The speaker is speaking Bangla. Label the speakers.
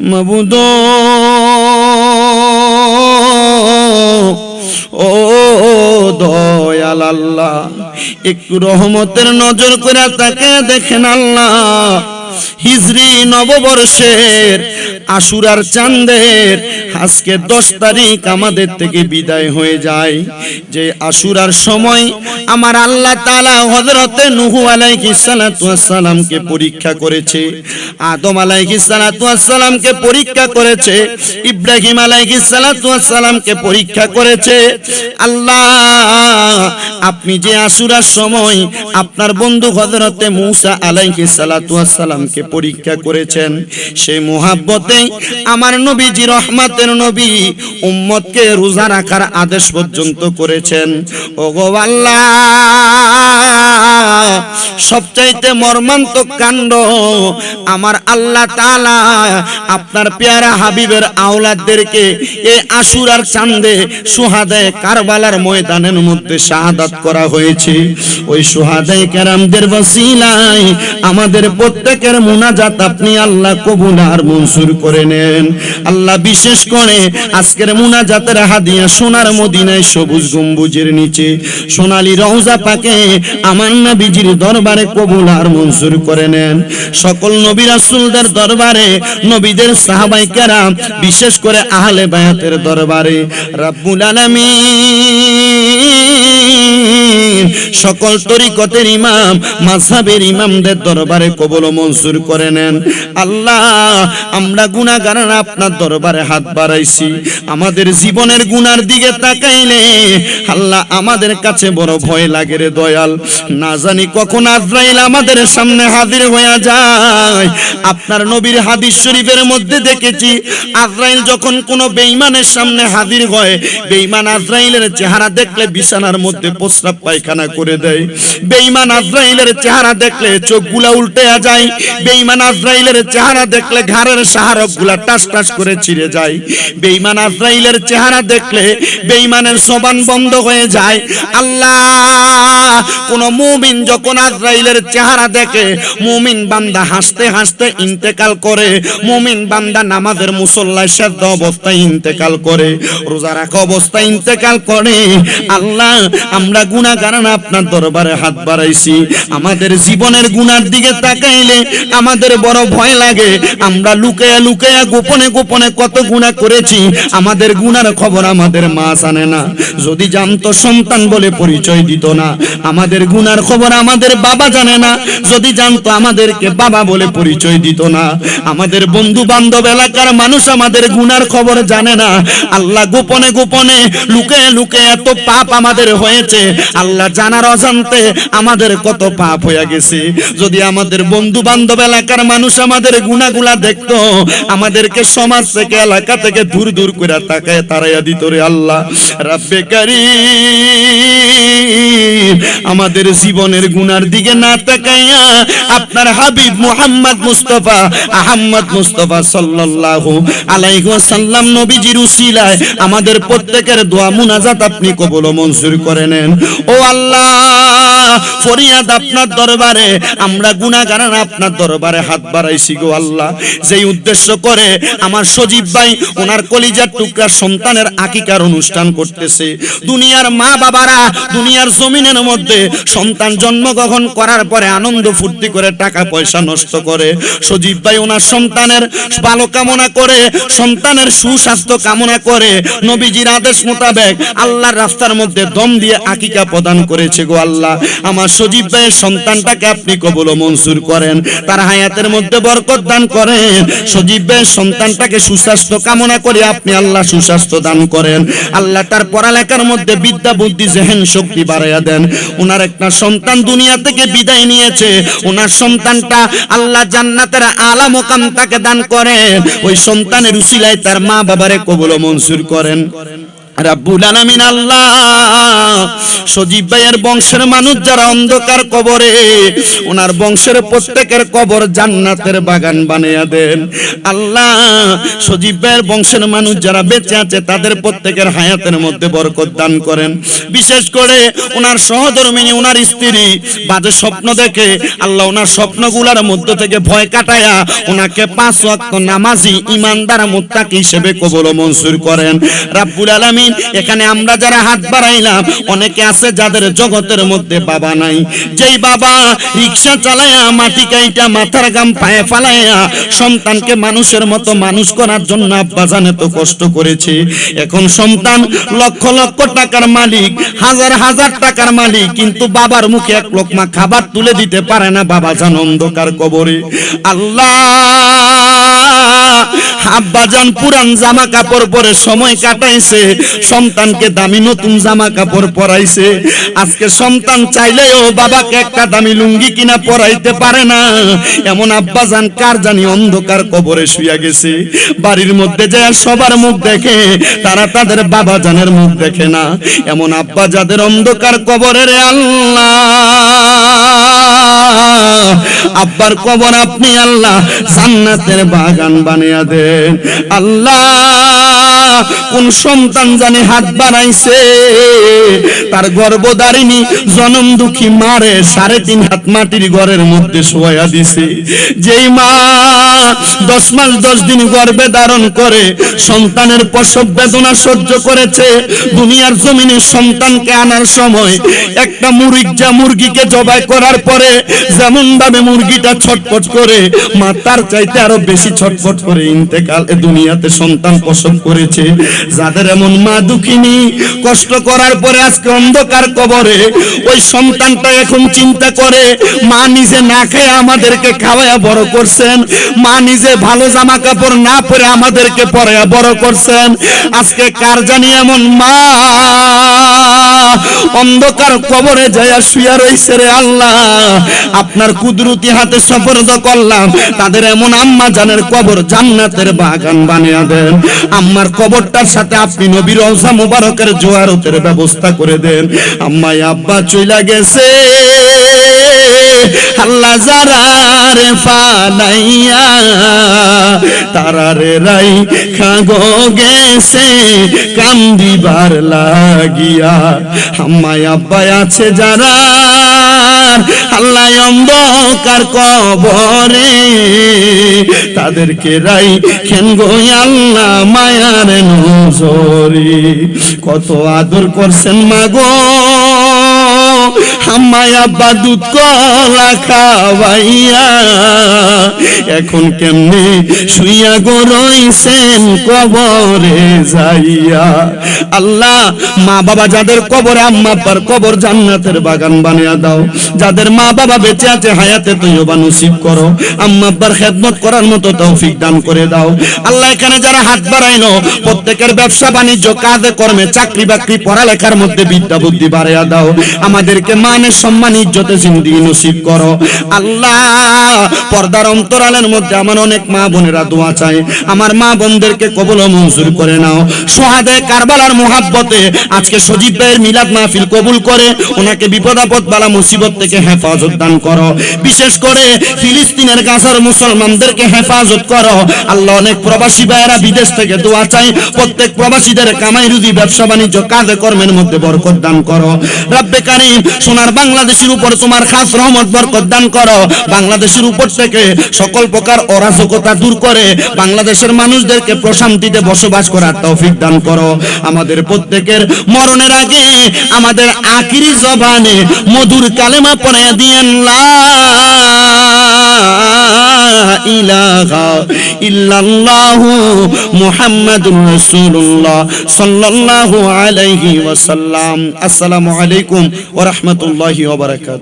Speaker 1: মাবুদ। ও দয়াল আল্লাহ একটু রহমতের নজর করে তাকে দেখেন আল্লাহ। হিজরি নববর্ষের আশুরার চাঁদের, আজকে দশ তারিখ আমাদের থেকে বিদায় হয়ে যায়। যে আশুরার সময় আমার আল্লাহ তাআলা হযরতে নূহু আলাইহিস সালাতু সালামকে পরীক্ষা করেছে, আদম আলাইহিস সালাতু সালামকে পরীক্ষা করেছে, ইব্রাহিম আলাইহিস সালাতু সালামকে পরীক্ষা করেছে। আল্লাহ, আপনি যে আশুরার সময় আপনার বন্ধু হযরতে মূসা আলাইহিস সালাতু সালামকে পরীক্ষা করেছেন। সেই মোহাব্বতে আমার নবীজি রহমাতের নবী উম্মতকে রোজা রাখার আদেশ পর্যন্ত করেছেন। ওগো সবচাইতে মর্মান্তক কাণ্ড আমার আল্লাহ তাআলা আপনার পেয়ারা হাবিবের আওলাদদেরকে এই আশুরার চাঁদে সুহাদায় কারবালার ময়দানের মধ্যে শাহাদাত করা হয়েছে। ওই সুহাদায় কেরামদের বসিলায় আমাদের প্রত্যেকের মুনাজাত আপনি আল্লাহ কবুল আর মনসুর করে নেন। আল্লাহ বিশেষ করে আজকের মুনাজাতের হাদিয়া সোনার মদিনায় সবুজ গম্বুজের নিচে। সোনালী রওজা পাকে আমার নবীজির দরবারে কবুল আর মনসুর করে নেন। সকল নবী রাসূলদের দরবারে, নবীদের সাহাবাই কেরাম, বিশেষ করে আহলে বায়াতের দরবারে, রাব্বুল আলামিন। সকল তরিকতের ইমাম মাযহাবের ইমামদের দরবারে কবুল মনসুর করে নেন। আল্লাহ, আমরা গুনাহগার আপনার দরবারে হাত বাড়াইছি। আমাদের জীবনের গুনার দিকে তাকাইলে আল্লাহ আমাদের কাছে বড় ভয় লাগে রে দয়াল। না জানি কখন আজরাইল আমাদের সামনে হাজির হয়ে যায়। আপনার নবীর হাদিস শরীফের মধ্যে দেখেছি, আজরাইল যখন কোনো বেঈমানের সামনে হাজির হয়, বেঈমান আজরাইলের চেহারা দেখলে বিছানার মধ্যে প্রস্রাব পায়খানা করে দেয়। বেঈমান আজরাইলের চেহারা দেখলে চোখগুলা উল্টে যায়। বেঈমান আজরাইলের চেহারা দেখলে ঘাড়ের সাহারকগুলা টাস টাস করে ছিঁড়ে যায়। বেঈমান আজরাইলের চেহারা দেখলে বেঈমানের সবান বন্ধ হয়ে যায়। আল্লাহ, কোন মুমিন যখন আজরাইলের চেহারা দেখে, মুমিন বান্দা হাসতে হাসতে ইন্তেকাল করে, মুমিন বান্দা নামাজের মুসল্লায় সেদ্ধ অবস্থায় ইন্তেকাল করে, রোজা রাখা অবস্থায় ইন্তেকাল করে। আল্লাহ, আমরা গুনাহগার না আপনার দরবারে হাত বাড়াইছি। আমাদের জীবনের গুনার দিকে তাকাইলে আমাদের বড় ভয় লাগে। আমরা লুকায়া লুকায়া গোপনে গোপনে কত গুনাহ করেছি, আমাদের গুনার খবর আমাদের মা জানে না। যদি জানতো সন্তান বলে পরিচয় দিত না, আমাদের গুনার খবর আমাদের বাবা জানে না। যদি জানতো আমাদেরকে বাবা বলে পরিচয় দিত না, আমাদের বন্ধু বান্ধব এলাকার মানুষ আমাদের গুনার খবর জানে না। আল্লাহ গোপনে গোপনে লুকে লুকে এত পাপ আমাদের হয়েছে। আল্লাহ জানার অজান্তে আমাদের কত পাপ হয়ে গেছে। যদি আমাদের বন্ধু বান্ধব এলাকার মানুষ আমাদের গুনাগুলা দেখতো, আমাদেরকে সমাজ থেকে, এলাকা থেকে দূর দূর করে তাকায় তারাইয়া দিত রে আল্লাহ। রাব্বে কারীম, আমাদের জীবনের গুনার দিকে না তাকাইয়া আপনার হাবিব মুহাম্মদ মুস্তাফা আহমদ মুস্তাফা সাল্লাল্লাহু আলাইহি ওয়াসাল্লাম নবীজির উসিলায় আমাদের প্রত্যেকের দোয়া মুনাজাত আপনি কবুল ও মঞ্জুর করে নেন। ও আল্লাহ ফরিয়াদ আপনার দরবারে, আমরা আপনার দরবারে হাত বাড়াইছি গো আল্লাহ। যেই উদ্দেশ্য করে আমার সজীব ভাই ওনার কলিজার সন্তানের আকিকার অনুষ্ঠান করতেছে। দুনিয়ার মা বাবারা দুনিয়ার জমিনের মধ্যে সন্তান জন্মগ্রহণ করার পরে আনন্দ ফুর্তি করে টাকা পয়সা নষ্ট করে। সজীব ভাই ওনার সন্তানের ভালো কামনা করে, সন্তানের সুস্বাস্থ্য কামনা করে, নবীজির আদেশ মোতাবেক আল্লাহর রাস্তার মধ্যে দম দিয়ে আকিকা প্রদান করেছে গো আল্লাহ। আমার সজীব ভাইয়ের সন্তানটাকে আপনি কবল মঞ্জুর করেন। তার হায়াতের মধ্যে বরকত দান করেন। সজীব ভাইয়ের সন্তানটাকে সুস্বাস্থ্য কামনা করে আপনি আল্লাহ সুস্বাস্থ্য দান করেন। আল্লাহ তার পড়ালেখার মধ্যে বিদ্যা, বুদ্ধি, জেহেন শক্তি বাড়াইয়া দেন। ওনার একটা সন্তান দুনিয়া থেকে বিদায় নিয়েছে। ওনার সন্তানটা আল্লাহ জান্নাতের আলা মোকাম তাকে দান করেন। ওই সন্তানের উসিলায় তার মা বাবারে কবল মঞ্জুর করেন। রাব্বুল আলামিন আল্লাহ। সজীব ভাইয়ের বংশের মানুষ যারা অন্ধকার কবরে, ওনার বংশের প্রত্যেকের কবর জান্নাতের বাগান বানিয়ে দেন। আল্লাহ, সজীব ভাইয়ের বংশের মানুষ যারা বেঁচে আছে, তাদের প্রত্যেকের হায়াতের মধ্যে বরকত দান করেন। বিশেষ করে ওনার সহধর্মিনী, ওনার স্ত্রী, বাজে স্বপ্ন দেখে আল্লাহ ওনার স্বপ্নগুলার মধ্য থেকে ভয় কাটায়া ওনাকে পাঁচ ওয়াক্ত নামাজি ইমানদার মুত্তাকি হিসেবে কবল মঞ্জুর করেন। রাব্বুল আলামিন এখানে আমরা যারা হাত বাড়াইলাম, অনেকে আছে যাদের জগতের মধ্যে বাবা নাই। যেই বাবা রিক্সা চালায়া, মাটি কাইটা, মাথার গাম পায়ে ফালাইয়া সন্তানকে মানুষের মতো মানুষ করার জন্য আব্বা জানে তো কষ্ট করেছে। এখন সন্তান লক্ষ লক্ষ টাকার মালিক, হাজার হাজার টাকার মালিক, কিন্তু বাবার মুখে এক লোকমা খাবার তুলে দিতে পারে না, বাবা জান অন্ধকার কবরে। আল্লাহ! আব্বাজান পুরান জামা কাপড় পরে সময় কাটাইছে, সন্তানকে দামি নতুন জামা কাপড় পরাইছে। আজকে সন্তান চাইলেও বাবাকে একটা দামি লুঙ্গি কিনা পরাইতে পারে না। এমন আব্বাজান কার জানি অন্ধকার কবরে শুয়ে গেছে। বাড়ির মধ্যে যে সবার মুখ দেখে, তারা তাদের বাবা জানের মুখ দেখে না। এমন আব্বা যাদের অন্ধকার কবরের আল্লাহ। আব্বার কবর আপনি আল্লাহ জান্নাতের বাগান বানিয়ে দেন। আল্লাহ, কোন সন্তান জানে হাত বাড়াইছে? তার গর্ভধারিণী জনম দুঃখী মারে সাড়ে তিন হাত মাটির ঘরের মধ্যে শোয়া দিছে। যেই মা দশ মাস দশ দিন গর্ভে ধারণ করে সন্তানের প্রসব বেদনা সহ্য করেছে, দুনিয়ার জমিনে সন্তানকে আনার সময় একটা মুরগিজা মুরগিকে জবাই করার পরে যেমন ভাবে মুরগিটা ছটফট করে, মা তার চাইতে আরও বেশি ছটফট করে ইন্তেকাল এ দুনিয়াতে সন্তান প্রসব করেছে। যাদের এমন মা দুঃখিনী, কষ্ট করার পরে আজকে অন্ধকার কবরে, ওই সন্তানটা এখন চিন্তা করে, মা নিজে না খেয়ে আমাদেরকে খাওয়ায়া বড় করছেন, মা নিজে ভালো জামা কাপড় না পরে আমাদেরকে পরায়া বড় করছেন। আজকে কার জানি এমন মা? অন্ধকার কবরে যায়া শুয়া রইছে রে আল্লাহ। আপনার কুদরতি হাতে সফরদ করলাম। তাদের এমন আম্মা জানের কবর জান্নাতের বাগান বানিয়ে দেন। আম্মার কবরটার সাথে আপনি নবীর রওজা মুবারকের জোয়ারতের ব্যবস্থা করে দেন। আম্মাই আব্বা চইলা গেছে। আল্লাহ যারা রে ফালাইয়া তারা রাই খাগো গেছে, কান্দিবার লাগিয়া। আম্মাই আব্বা আছে যারা আল্লাহ অন্ধকার কবরে। তাদেরকে রাই খেন গো আল্লাহ মায়ার নজরে কত আদর করছেন মাগো আমায় আব্বা দুধ কলা খাওয়াইয়া, এখন কেমনে শুইয়া গো কবরে যাইয়া? আল্লাহ, মা বাবা যাদের কবরে, আম্মা আব্বার কবর জান্নাতের বাগান বানিয়ে দাও। যাদের মা বাবা বেঁচে আছে হায়াতে নসিব করো। আম্মা আব্বার খেদমত করার মতো তৌফিক দান করে দাও। আল্লাহ, এখানে যারা হাত বাড়াইনো প্রত্যেকের ব্যবসা বাণিজ্য, কাজে কর্মে, চাকরি বাকরি, পড়ালেখার মধ্যে বিদ্যা বুদ্ধি বাড়াইয়া দাও। আমাদেরকে মানের সম্মান, ইজ্জতে জিন্দিগি নসিব করো। আল্লাহ, পর্দার অন্তরালের মধ্যে আমার অনেক মা বোনেরা দোয়া চায়। আমার মা বোনদেরকে কবল মঞ্জুর করে নাও। সোহাদে কারবালার মোহাব্বতে আজকে সজীব ভাইয়ের মিলাদ মাহফিল কবুল করে, ওনাকে বিপদ আপদ বালা মুসিবত থেকে হেফাজত দান করো। বিশেষ করে ফিলিস্তিনের গাজার মুসলমানদেরকে হেফাজত করো। আল্লাহ অনেক প্রবাসী ভাইয়েরা বিদেশ থেকে দোয়া চাই প্রত্যেক প্রবাসীদের কামাই রুজি, ব্যবসা বাণিজ্য, কাজে কর্মের মধ্যে বরকত দান করো। রাব্বে কারিম, সোনার বাংলাদেশের উপর তোমার খাস রহমত, বরকত দান করো। বাংলাদেশের উপর থেকে সকল প্রকার অরাজকতা দূর করে বাংলাদেশের মানুষদেরকে প্রশান্তিতে বসবাস করার তৌফিক দান করো। আমাদের প্রত্যেকের মরণের আগে আমাদের আখিরি জবানে মধুর কালেমা পড়ে দিয়েন, লা আলাইহি আসসালামু আলাইকুম ওয়া রাহমাতুল্লাহি। ওয়া বারাকাতুহু